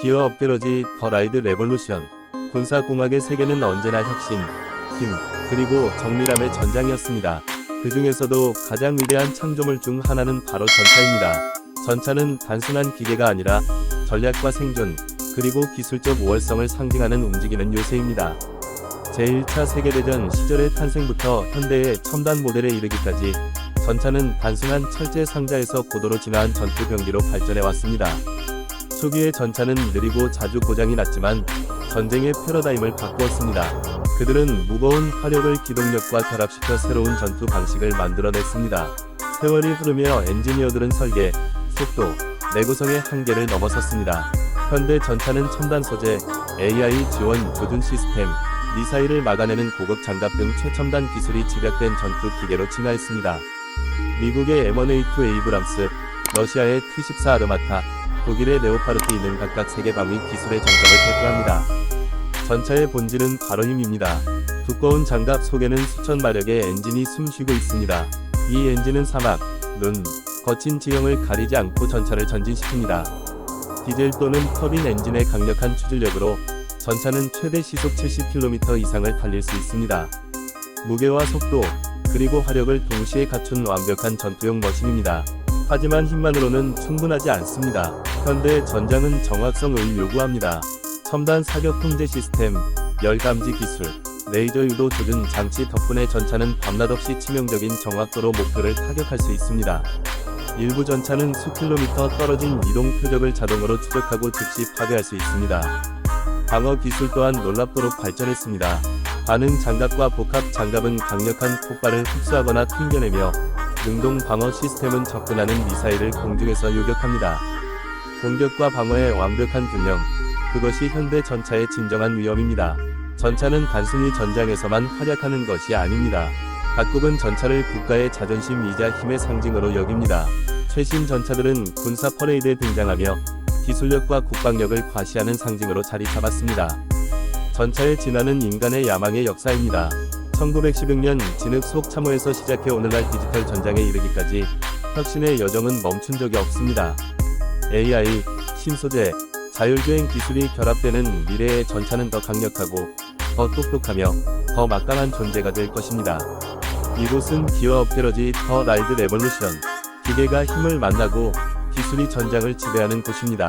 기어 업그러지 더 라이드 레볼루션. 군사공학의 세계는 언제나 혁신, 힘, 그리고 정밀함의 전장이었습니다. 그 중에서도 가장 위대한 창조물 중 하나는 바로 전차입니다. 전차는 단순한 기계가 아니라 전략과 생존, 그리고 기술적 우월성을 상징하는 움직이는 요새입니다. 제1차 세계대전 시절의 탄생부터 현대의 첨단 모델에 이르기까지 전차는 단순한 철제 상자에서 고도로 진화한 전투 병기로 발전해 왔습니다. 초기의 전차는 느리고 자주 고장이 났지만 전쟁의 패러다임을 바꾸었습니다. 그들은 무거운 화력을 기동력과 결합시켜 새로운 전투 방식을 만들어냈습니다. 세월이 흐르며 엔지니어들은 설계, 속도, 내구성의 한계를 넘어섰습니다. 현대 전차는 첨단 소재, AI 지원 조준 시스템, 미사일을 막아내는 고급 장갑 등 최첨단 기술이 집약된 전투 기계로 진화했습니다. 미국의 M1A2 에이브람스, 러시아의 T-14 아르마타, 독일의 레오파르트 이는 각각 세계 방위 기술의 정점을 대표합니다. 전차의 본질은 바로 힘입니다. 두꺼운 장갑 속에는 수천 마력의 엔진이 숨쉬고 있습니다. 이 엔진은 사막, 눈, 거친 지형을 가리지 않고 전차를 전진시킵니다. 디젤 또는 터빈 엔진의 강력한 추진력으로 전차는 최대 시속 70km 이상을 달릴 수 있습니다. 무게와 속도, 그리고 화력을 동시에 갖춘 완벽한 전투용 머신입니다. 하지만 힘만으로는 충분하지 않습니다. 현대 전장은 정확성을 요구합니다. 첨단 사격 통제 시스템, 열 감지 기술, 레이저 유도 조준 장치 덕분에 전차는 밤낮 없이 치명적인 정확도로 목표를 타격할 수 있습니다. 일부 전차는 수 킬로미터 떨어진 이동 표적을 자동으로 추적하고 즉시 파괴할 수 있습니다. 방어 기술 또한 놀랍도록 발전했습니다. 반응 장갑과 복합 장갑은 강력한 폭발을 흡수하거나 튕겨내며 능동 방어 시스템은 접근하는 미사일을 공중에서 요격합니다. 공격과 방어의 완벽한 균형, 그것이 현대 전차의 진정한 위험입니다. 전차는 단순히 전장에서만 활약하는 것이 아닙니다. 각국은 전차를 국가의 자존심이자 힘의 상징으로 여깁니다. 최신 전차들은 군사 퍼레이드에 등장하며 기술력과 국방력을 과시하는 상징으로 자리 잡았습니다. 전차의 진화는 인간의 야망의 역사입니다. 1916년 진흙 속 참호에서 시작해 오늘날 디지털 전장에 이르기까지 혁신의 여정은 멈춘 적이 없습니다. AI, 신소재, 자율주행 기술이 결합되는 미래의 전차는 더 강력하고 더 똑똑하며 더 막강한 존재가 될 것입니다. 이곳은 기어 업게러지 더 라이드 레볼루션. 기계가 힘을 만나고 기술이 전장을 지배하는 곳입니다.